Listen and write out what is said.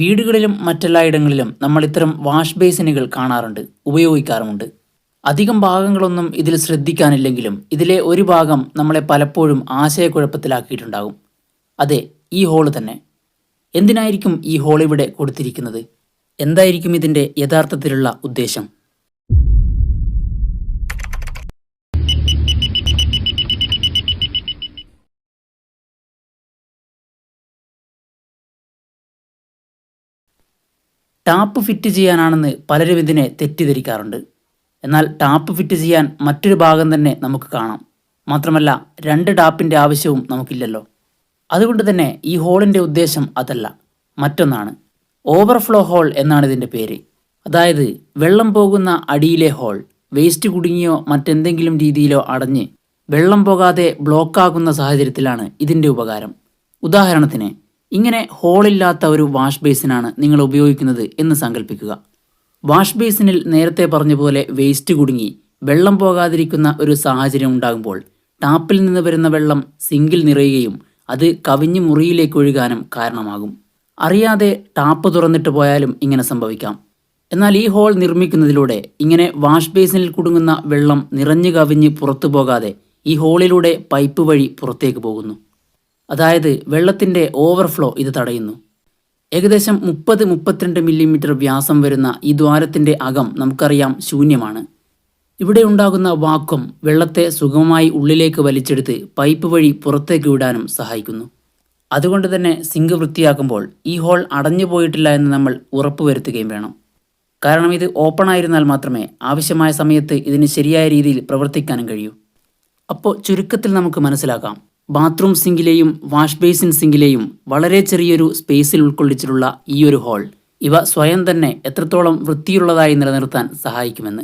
വീടുകളിലും മറ്റെല്ലായിടങ്ങളിലും നമ്മൾ ഇത്തരം വാഷ് ബേസിനുകൾ കാണാറുണ്ട് ഉപയോഗിക്കാറുമുണ്ട്. അധികം ഭാഗങ്ങളൊന്നും ഇതിൽ ശ്രദ്ധിക്കാനില്ലെങ്കിലും ഇതിലെ ഒരു ഭാഗം നമ്മളെ പലപ്പോഴും ആശയക്കുഴപ്പത്തിലാക്കിയിട്ടുണ്ടാകും. അതെ ഈ ഹോൾ തന്നെ. എന്തിനായിരിക്കും ഈ ഹോൾ ഇവിടെ കൊടുത്തിരിക്കുന്നത്? എന്തായിരിക്കും ഇതിന്റെ യഥാർത്ഥത്തിലുള്ള ഉദ്ദേശം? ടാപ്പ് ഫിറ്റ് ചെയ്യാനാണെന്ന് പലരും ഇതിനെ തെറ്റിദ്ധരിക്കാറുണ്ട്. എന്നാൽ ടാപ്പ് ഫിറ്റ് ചെയ്യാൻ മറ്റൊരു ഭാഗം തന്നെ നമുക്ക് കാണാം. മാത്രമല്ല രണ്ട് ടാപ്പിന്റെ ആവശ്യവും നമുക്കില്ലല്ലോ. അതുകൊണ്ട് തന്നെ ഈ ഹോളിന്റെ ഉദ്ദേശം അതല്ല. മറ്റൊന്നാണ്. ഓവർഫ്ലോ ഹോൾ എന്നാണ് ഇതിന്റെ പേര്. അതായത് വെള്ളം പോകുന്ന അടിയിലെ ഹോൾ വേസ്റ്റ് കുടുങ്ങിയോ മറ്റെന്തെങ്കിലും രീതിയിലോ അടഞ്ഞ് വെള്ളം പോകാതെ ബ്ലോക്കാകുന്ന സാഹചര്യത്തിലാണ് ഇതിന്റെ ഉപകാരം. ഉദാഹരണത്തിന് ഇങ്ങനെ ഹോളില്ലാത്ത ഒരു വാഷ് ബേസിനാണ് നിങ്ങൾ ഉപയോഗിക്കുന്നത് എന്ന് സങ്കല്പിക്കുക വാഷ് ബേസിനിൽ നേരത്തെ പറഞ്ഞ പോലെ വേസ്റ്റ് കുടുങ്ങി വെള്ളം പോകാതിരിക്കുന്ന ഒരു സാഹചര്യം ഉണ്ടാകുമ്പോൾ ടാപ്പിൽ നിന്ന് വരുന്ന വെള്ളം സിങ്കിൽ നിറയുകയും അത് കവിഞ്ഞ് മുറിയിലേക്ക് ഒഴുകാനും കാരണമാകും. അറിയാതെ ടാപ്പ് തുറന്നിട്ട് പോയാലും ഇങ്ങനെ സംഭവിക്കാം. എന്നാൽ ഈ ഹോൾ നിർമ്മിക്കുന്നതിലൂടെ ഇങ്ങനെ വാഷ് ബേസിനിൽ കുടുങ്ങുന്ന വെള്ളം നിറഞ്ഞു കവിഞ്ഞ് പുറത്തു പോകാതെ ഈ ഹോളിലൂടെ പൈപ്പ് വഴി പുറത്തേക്ക് പോകുന്നു. അതായത് വെള്ളത്തിന്റെ ഓവർഫ്ലോ ഇത് തടയുന്നു. ഏകദേശം മുപ്പത് മുപ്പത്തിരണ്ട് മില്ലിമീറ്റർ വ്യാസം വരുന്ന ഈ ദ്വാരത്തിന്റെ അകം നമുക്കറിയാം ശൂന്യമാണ്. ഇവിടെ ഉണ്ടാകുന്ന വാക്വം വെള്ളത്തെ സുഗമമായി ഉള്ളിലേക്ക് വലിച്ചെടുത്ത് പൈപ്പ് വഴി പുറത്തേക്ക് വിടാനും സഹായിക്കുന്നു. അതുകൊണ്ട് തന്നെ സിങ്ക് വൃത്തിയാക്കുമ്പോൾ ഈ ഹോൾ അടഞ്ഞു പോയിട്ടില്ല എന്ന് നമ്മൾ ഉറപ്പുവരുത്തുകയും വേണം. കാരണം ഇത് ഓപ്പൺ ആയിരുന്നാൽ മാത്രമേ ആവശ്യമായ സമയത്ത് ഇതിന് ശരിയായ രീതിയിൽ പ്രവർത്തിക്കാനും കഴിയൂ. അപ്പോൾ ചുരുക്കത്തിൽ നമുക്ക് മനസ്സിലാക്കാം. ബാത്റൂം സിങ്കിലെയും വാഷ് ബേസിൻ സിങ്കിലെയും വളരെ ചെറിയൊരു സ്പേസിൽ ഉൾക്കൊള്ളിച്ചിട്ടുള്ള ഈ ഒരു ഹോൾ. ഇവ സ്വയം തന്നെ എത്രത്തോളം വൃത്തിയുള്ളതായി നിലനിർത്താൻ സഹായിക്കുമെന്ന്.